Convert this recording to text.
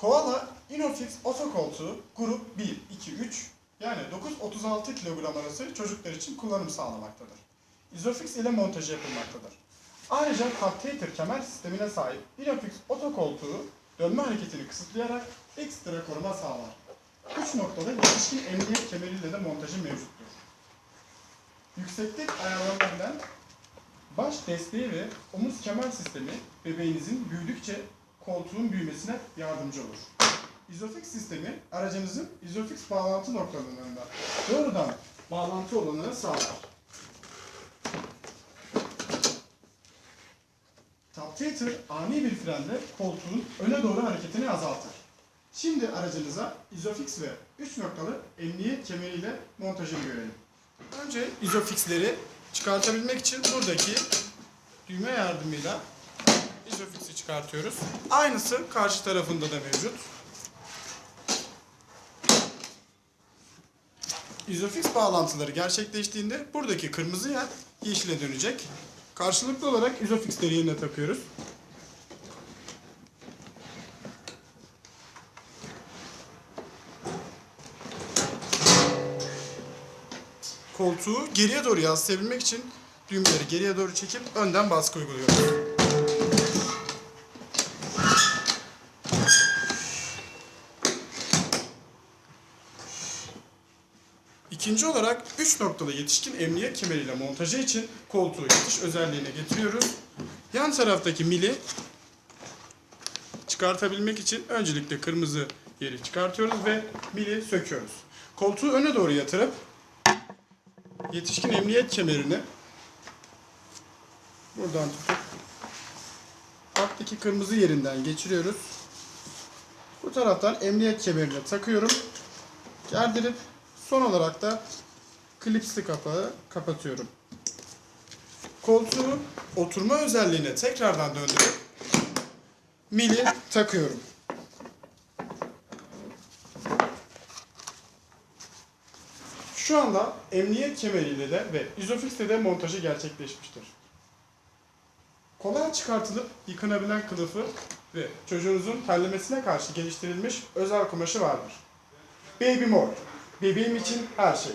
Koala Inofix otokoltuğu grup 1, 2, 3 yani 9-36 kilogram arası çocuklar için kullanım sağlamaktadır. Isofix ile montajı yapılmaktadır. Ayrıca Captator kemer sistemine sahip Inofix otokoltuğu dönme hareketini kısıtlayarak ekstra koruma sağlar. 3 noktada yetişkin emniyet kemeriyle de montajı mevcuttur. Yükseklik ayarlanabilen baş desteği ve omuz kemer sistemi bebeğinizin büyüdükçe koltuğun büyümesine yardımcı olur. Isofix sistemi aracınızın Isofix bağlantı noktalarında doğrudan bağlantı olanını sağlar. Taptator ani bir frenle koltuğun öne doğru hareketini azaltır. Şimdi aracınıza Isofix ve 3 noktalı emniyet kemeriyle montajını görelim. Önce Isofix'leri çıkartabilmek için buradaki düğme yardımıyla Isofix'i çıkartıyoruz. Aynısı karşı tarafında da mevcut. Isofix bağlantıları gerçekleştiğinde buradaki kırmızı yer yeşile dönecek. Karşılıklı olarak Isofix'leri yerine takıyoruz. Koltuğu geriye doğru yaslayabilmek için düğmeleri geriye doğru çekip önden baskı uyguluyoruz. İkinci olarak 3 noktalı yetişkin emniyet kemeriyle montajı için koltuğu yatış özelliğine getiriyoruz. Yan taraftaki mili çıkartabilmek için öncelikle kırmızı yeri çıkartıyoruz ve mili söküyoruz. Koltuğu öne doğru yatırıp yetişkin emniyet kemerini buradan tutup alttaki kırmızı yerinden geçiriyoruz. Bu taraftan emniyet kemerini takıyorum. Gerdirip son olarak da klipsli kapağı kapatıyorum. Koltuğu oturma özelliğine tekrardan döndürüp mili takıyorum. Şu anda emniyet kemeriyle de ve Isofix'le de montajı gerçekleşmiştir. Kolay çıkartılıp yıkanabilen kılıfı ve çocuğunuzun terlemesine karşı geliştirilmiş özel kumaşı vardır. Baby More, bebeğim için her şey.